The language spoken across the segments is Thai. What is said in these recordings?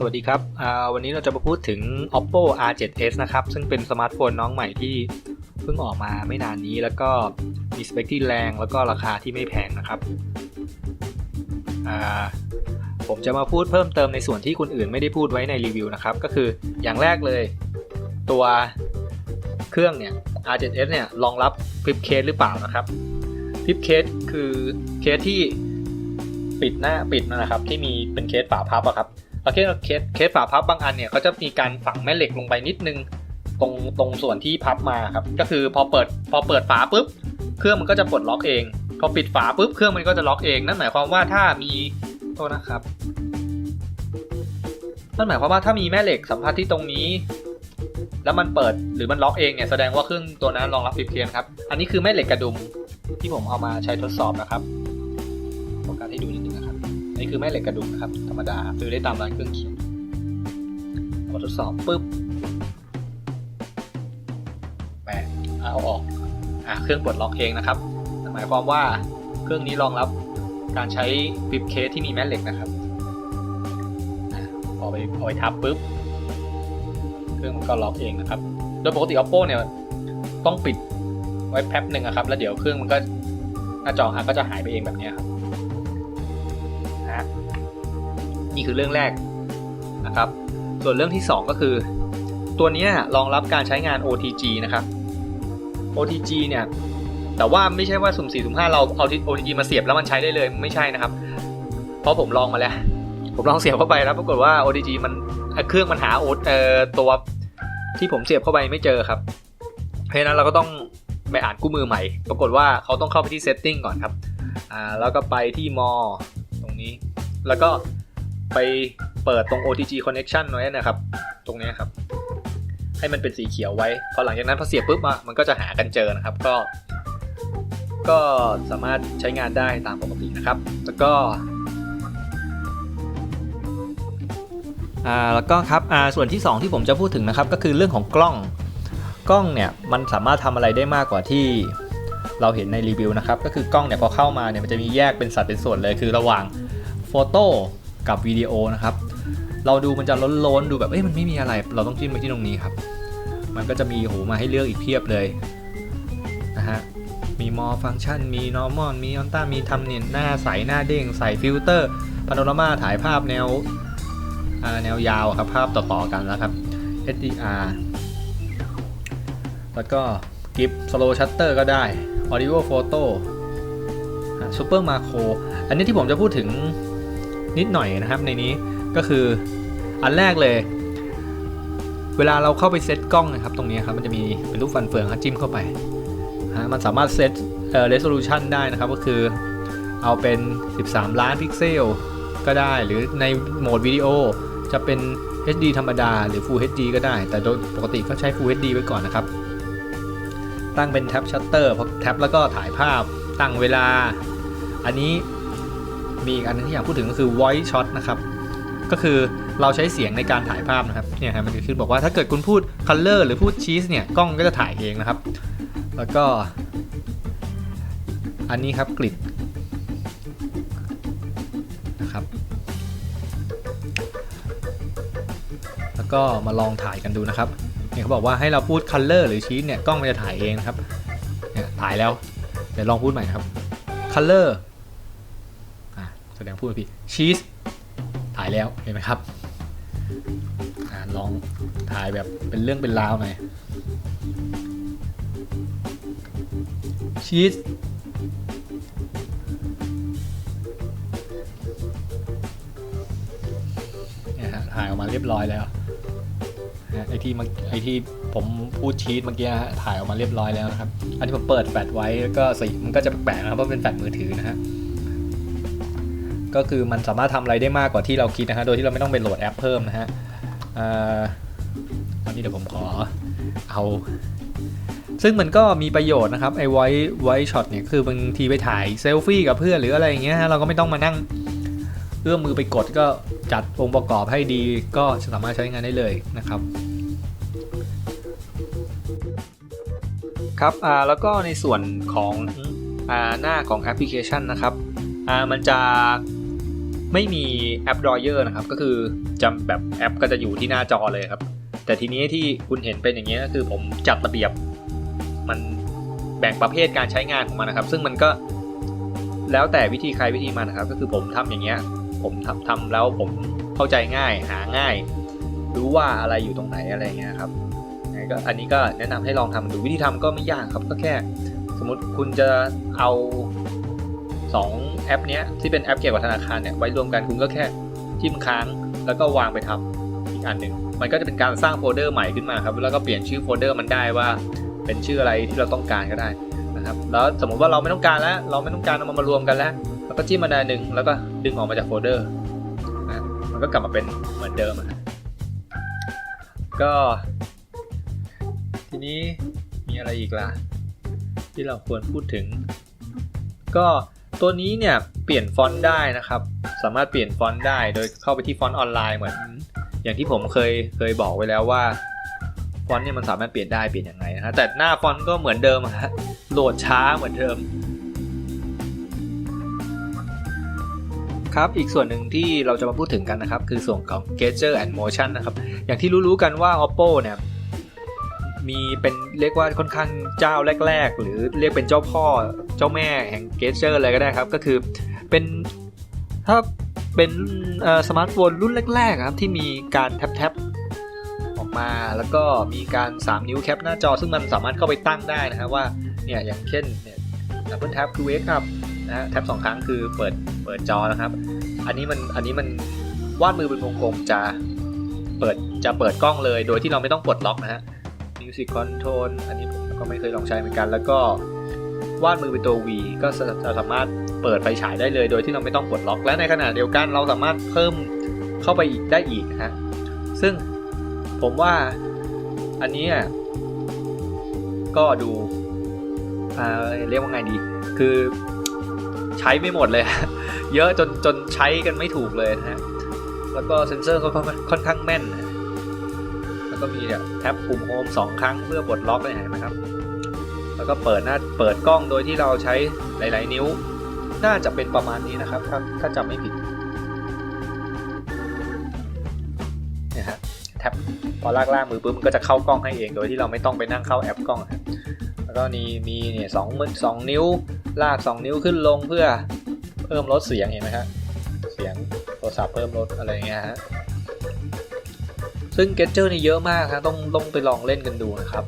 สวัสดีครับ วันนี้เราจะมาพูดถึง oppo r7s นะครับ ซึ่งเป็นสมาร์ทโฟนน้องใหม่ที่เพิ่งออกมาไม่นานนี้ แล้วก็มีสเปคที่แรงแล้วก็ราคาที่ไม่แพงนะครับ ผมจะมาพูดเพิ่มเติมในส่วนที่คนอื่นไม่ได้พูดไว้ในรีวิวนะครับ ก็คืออย่างแรกเลยตัวเครื่องเนี่ย r7s เนี่ยรองรับฟลิปเคสหรือเปล่านะครับฟลิปเคสคือเคสที่ปิดหน้าปิดนะครับที่มีเป็นเคสฝาพับอะครับ โอเคเคสเคสฝาพับบางอันเนี่ยเขาจะมีการฝังแม่เหล็กลงไปนิดนึง ตรงตรงส่วนที่พับมาครับ ก็คือพอเปิดพอเปิดฝาปุ๊บ เครื่องมันก็จะปลดล็อกเอง พอปิดฝาปุ๊บเครื่องมันก็จะล็อกเอง นั่นหมายความว่าถ้ามีโทษนะครับ นั่นหมายความว่าถ้ามีแม่เหล็กสัมผัสที่ตรงนี้ แล้วมันเปิดหรือมันล็อกเองเนี่ยแสดงว่าเครื่องตัวนั้นรองรับฟิปเทียนครับ อันนี้คือแม่เหล็กกระดุมที่ผมเอามาใช้ทดสอบนะครับโฟกัสให้ดูนิดนึงนะครับ นี่คือแม่เหล็กกระดุมนะครับ ธรรมดาซื้อได้ตามร้านเครื่องเขียนพอทดสอบปุ๊บแปะเอาออกอะเครื่องปลดล็อกเองนะครับ หมายความว่าเครื่องนี้รองรับการใช้ฟิปเคสที่มีแม่เหล็กนะครับพอไปพอไปทับปุ๊บ เครื่องมันก็ล็อกเองนะครับ โดยปกติ oppo เนี่ยต้องปิดไว้แป๊บหนึ่งนะครับ แล้วเดี๋ยวเครื่องมันก็หน้าจอฮะก็จะหายไปเองแบบนี้ครับ นี่คือเรื่องแรกนะครับ ส่วนเรื่องที่ 2 ก็คือ ตัวนี้รองรับการใช้งาน OTG นะครับ OTG เนี่ยแต่ว่าไม่ใช่ว่าสุ่ม4สุ่ม5เราเอา OTG มาเสียบแล้วมันใช้ได้เลยไม่ใช่นะครับ เพราะผมลองมาแล้ว ผมลองเสียบเข้าไปแล้วปรากฏว่า OTG มันเครื่องมันหาโอเอ่อตัวที่ผมเสียบเข้าไปไม่เจอครับเพราะนั้นเราก็ต้องไปอ่านคู่มือใหม่ ปรากฏว่าเขาต้องเข้าไปที่ setting ก่อนครับอ่าแล้วก็ไปที่ more ตรงนี้ แล้วก็ ไปเปิดตรง OTG connection ไว้นะครับ ตรงนี้ครับ ให้มันเป็นสีเขียวไว้ พอหลังจากนั้นพอเสียบปุ๊บมันก็จะหากันเจอนะครับ ก็ ก็สามารถใช้งานได้ตามปกตินะครับ แล้วก็อ่าแล้วก็ครับอ่าส่วนที่ 2 ที่ผมจะพูดถึงนะครับ ก็คือเรื่องของกล้องกล้องเนี่ยมันสามารถทำอะไรได้มากกว่าที่เราเห็นในรีวิวนะครับ ก็คือกล้องเนี่ยพอเข้ามาเนี่ยมันจะมีแยกเป็นสัดเป็นส่วนเลย คือระหว่างโฟโต้ กับวิดีโอนะครับ เราดูมันจะล้นๆดูแบบเอ้ยมันไม่มีอะไร เราต้องจิ้มไปที่ตรงนี้ครับ มันก็จะมีโหมาให้เลือกอีกเพียบเลยนะฮะมีมอฟังก์ชันมี normal มีออนต้ามีทำเนียนหน้าใสหน้าเด้งใสฟิลเตอร์พาโนรามาถ่ายภาพแนวแนวยาวครับภาพต่อๆกันแล้วครับ HDR แล้วก็กิฟสโลชัตเตอร์ก็ได้ Audio Photo Super Macro อันนี้ที่ผมจะพูดถึง นิดหน่อยนะครับในนี้ก็คืออันแรกเลย เวลาเราเข้าไปเซตกล้องนะครับ ตรงนี้ครับมันจะมีเป็นรูปฟันเฟืองครับจิ้มเข้าไปฮะมันสามารถเซตเอ่อ resolution ได้นะครับ ก็คือเอาเป็น 13 ล้านพิกเซลก็ได้ หรือในโหมดวิดีโอจะเป็น HD ธรรมดา หรือ Full HD ก็ได้ แต่โดยปกติก็ใช้ Full HD ไว้ก่อนนะครับ ตั้งเป็นแท็บชัตเตอร์พอแท็บแล้วก็ถ่ายภาพตั้งเวลา อันนี้ มีอีกอันนึงที่อยากพูดถึงก็คือ voice shot นะครับก็คือเราใช้เสียงในการถ่ายภาพนะครับเนี่ยครับมันจะขึ้นบอกว่าถ้าเกิดคุณพูด color หรือพูด cheese เนี่ยกล้องก็จะถ่ายเองนะครับ แล้วก็ อันนี้ครับกริดนะครับ แล้วก็มาลองถ่ายกันดูนะครับเนี่ยเขาบอกว่าให้เราพูด color หรือ cheese เนี่ยกล้องมันจะถ่ายเองนะครับเนี่ยถ่ายแล้วเดี๋ยวลองพูดใหม่ครับ color อะ แสดงพูดผิด cheese ถ่ายแล้วเห็นไหมครับอลองถ่ายแบบเป็นเรื่องเป็นราวหน่อยชีสเนี่ยฮะถ่ายออกมาเรียบร้อยแล้วไอที่มไอที่ผมพูดชีสเมื่อกี้ฮะถ่ายออกมาเรียบร้อยแล้วนะครับ อันนี้ผมเปิดแฟลชไว้แล้วก็สีมันก็จะแปลกๆนะครับเพราะเป็นแฟลชมือถือนะฮะ ก็คือมันสามารถทำอะไรได้มากกว่าที่เราคิดนะฮะโดยที่เราไม่ต้องไปโหลดแอปเพิ่มนะฮะอันนี้เดี๋ยวผมขอเอา ซึ่งมันก็มีประโยชน์นะครับไอ้ไวไวช็อตเนี่ยคือบางทีไปถ่ายเซลฟี่กับเพื่อนหรืออะไรอย่างเงี้ยฮะเราก็ไม่ต้องมานั่งเอื้อมมือไปกดก็จัดองค์ประกอบให้ดีก็สามารถใช้งานได้เลยนะครับครับอ่าแล้วก็ในส่วนของอ่าหน้าของแอปพลิเคชันนะครับอ่ามันจะ ไม่มีแอป Drawer นะครับ ก็คือจะแบบแอปก็จะอยู่ที่หน้าจอเลยครับ แต่ทีนี้ที่คุณเห็นเป็นอย่างนี้ยก็คือผมจัดระเบียบ มันแบ่งประเภทการใช้งานของมันนะครับ ซึ่งมันก็แล้วแต่วิธีใครวิธีมันนะครับ ก็คือผมทำอย่างเงี้ย ผมทำทำแล้วผมเข้าใจง่าย หาง่าย รู้ว่าอะไรอยู่ตรงไหนอะไรเงี้ยครับก็อันนี้ก็แนะนำให้ลองทำดูวิธีทำก็ไม่ยากครับ ก็แค่ สมมติคุณจะเอา สองแอปเนี้ยที่เป็นแอปเกี่ยวกับธนาคารเนี่ยไว้รวมกันคุณก็แค่จิ้มค้างแล้วก็วางไปทับอีกอันหนึ่งมันก็จะเป็นการสร้างโฟลเดอร์ใหม่ขึ้นมาครับแล้วก็เปลี่ยนชื่อโฟลเดอร์มันได้ว่าเป็นชื่ออะไรที่เราต้องการก็ได้นะครับแล้วสมมติว่าเราไม่ต้องการแล้ว เราไม่ต้องการเอามันมารวมกันแล้วแล้วก็จิ้มมาอันหนึ่งแล้วก็ดึงออกมาจากโฟลเดอร์นะมันก็กลับมาเป็นเหมือนเดิมอะฮะก็ ทีนี้มีอะไรอีกล่ะที่เราควรพูดถึง ก็ ตัวนี้เนี่ยเปลี่ยนฟอนต์ได้นะครับ สามารถเปลี่ยนฟอนต์ได้โดยเข้าไปที่ฟอนต์ออนไลน์เหมือน อย่างที่ผมเคยเคยบอกไว้แล้วว่าฟอนต์เนี่ยมันสามารถเปลี่ยนได้เปลี่ยนยังไงนะฮะแต่หน้าฟอนต์ก็เหมือนเดิมฮะโหลดช้าเหมือนเดิม ครับอีกส่วนหนึ่งที่เราจะมาพูดถึงกันนะครับ คือส่วนของ Gesture and Motion นะครับ อย่างที่รู้ๆกันว่า Oppo เนี่ย มีเป็นเรียกว่าค่อนข้างเจ้าแรก ๆ หรือเรียกเป็นเจ้าพ่อเจ้าแม่แห่งเกสเจอร์เลยก็ได้ครับ ก็คือเป็นถ้าเป็นสมาร์ทโฟนรุ่นแรก ๆ ครับ ที่มีการแท็บๆออกมาแล้วก็มีการ 3 นิ้วแคปหน้าจอ ซึ่งมันสามารถเข้าไปตั้งได้นะครับว่าเนี่ยอย่างเช่นเนี่ย Apple Tab คือ Wake Up นะฮะแท็บสองครั้งคือเปิดเปิดจอนะครับ อันนี้มันอันนี้มันวาดมือเป็นวงกลมจะเปิดจะเปิดกล้องเลย โดยที่เราไม่ต้องปลดล็อกนะฮะ Music Control อันนี้ผมก็ไม่เคยลองใช้เหมือนกัน แล้วก็วาดมือเป็นตัว V ก็จะสามารถเปิดไฟฉายได้เลย โดยที่เราไม่ต้องปลดล็อก และในขณะเดียวกันเราสามารถเพิ่มเข้าไปอีกได้อีกนะฮะ ซึ่งผมว่าอันนี้ก็ดูเรียกว่าไงดี คือใช้ไม่หมดเลย เยอะจนจนใช้กันไม่ถูกเลยนะฮะ แล้วก็เซนเซอร์ก็ค่อนข้างแม่นนะ แล้วก็มีเนี่ยแท็บปุ่มโฮมสองครั้งเพื่อปลดล็อกเลยเห็นไหมครับ แล้วก็เปิดหน้าเปิดกล้องโดยที่เราใช้หลาย ๆ นิ้ว น่าจะเป็นประมาณนี้นะครับ ถ้าถ้าจำไม่ผิดเนี่ยฮะแท็บพอลากล่างมือปุ๊บมันก็จะเข้ากล้องให้เองโดยที่เราไม่ต้องไปนั่งเข้าแอปกล้องครับแล้วก็มีมีเนี่ยสองมือสองนิ้ว ลาก 2 นิ้วขึ้นลงเพื่อเพิ่มลดเสียงเห็นไหมครับเสียงโทรศัพท์เพิ่มลดอะไรเงี้ยฮะ ซึ่ง g ก d เจอร์นี่เยอะมากครับต้องต้องไปลองเล่นกันดูนะครับ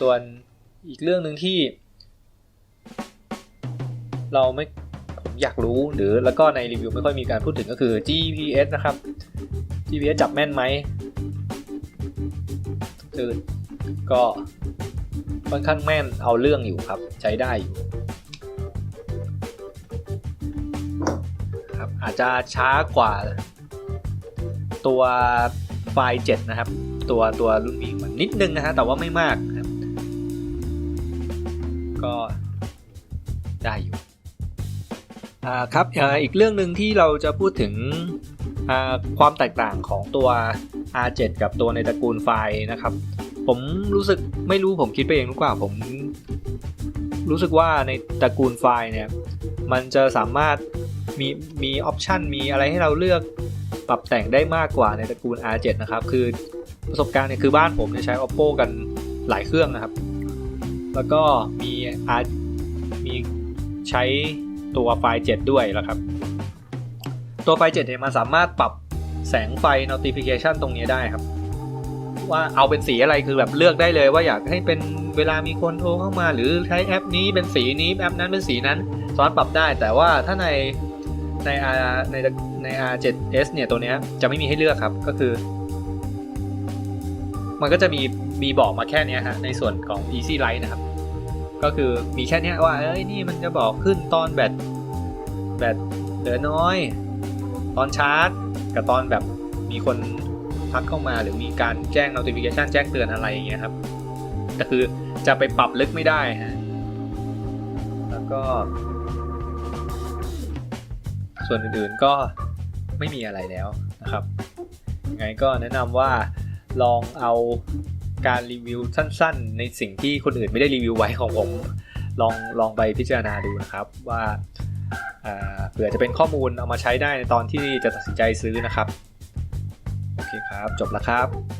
ส่วนอีกเรื่องหนึ่งที่ เราไม่ผมอยากรู้หรือแล้วก็ในรีวิวไม่ค่อยมีการพูดถึงก็คือ GPS นะครับ GPS จับแม่นไหมคือก็ค่อนข้างแม่นเอาเรื่องอยู่ครับ ใช้ได้อยู่ อาจจะช้ากว่าตัวไฟล์7นะครับ ตัวตัวรุ่นนี้มันนิดนึงนะฮะแต่ว่าไม่มากครับ ก็ได้อยู่อ่าครับอีกเรื่องหนึ่งที่เราจะพูดถึงความแตกต่างของตัว R7 กับตัวในตระกูลไฟล์นะครับ ผมรู้สึกไม่รู้ผมคิดไปเองหรือเปล่าผมรู้สึกว่าในตระกูลไฟล์เนี่ยมันจะสามารถ มีมีออปชันมีอะไรให้เราเลือกปรับแต่งได้มากกว่าในตระกูล R7 นะครับ คือประสบการณ์เนี่ยคือบ้านผมเนี่ยใช้ Oppo กันหลายเครื่องนะครับ แล้วก็มี R มีใช้ตัวไฟล์7ด้วยแล้วครับ ตัวไฟล์7เนี่ยมันสามารถปรับแสงไฟ notification ตรงนี้ได้ครับ ว่าเอาเป็นสีอะไรคือแบบเลือกได้เลย ว่าอยากให้เป็นเวลามีคนโทรเข้ามา หรือใช้แอปนี้เป็นสีนี้แอปนั้นเป็นสีนั้นสามารถปรับได้ แต่ว่าถ้าใน ใน R ในใน R7s เนี่ยตัวนี้จะไม่มีให้เลือกครับก็คือ มันก็จะมีมีบอกมาแค่นี้ฮะในส่วนของ Easy Light นะครับ ก็คือมีแค่นี้ว่าเอ้ยนี่มันจะบอกขึ้นตอนแบตแบตเหลือน้อย ตอนชาร์จ กับตอนแบบมีคนทักเข้ามาหรือมีการแจ้ง notification แจ้งเตือนอะไรอย่างเงี้ยครับแต่คือจะไปปรับลึกไม่ได้ฮะแล้วก็ ส่วนอื่นๆก็ไม่มีอะไรแล้วนะครับยังไงก็แนะนำว่าลองเอาการรีวิวสั้นๆ ในสิ่งที่คนอื่นไม่ได้รีวิวไว้ของผม ลองลองไปพิจารณาดูนะครับว่าอ่าเผื่อจะเป็นข้อมูลเอามาใช้ได้ในตอนที่จะตัดสินใจซื้อนะครับ โอเคครับ จบแล้วครับ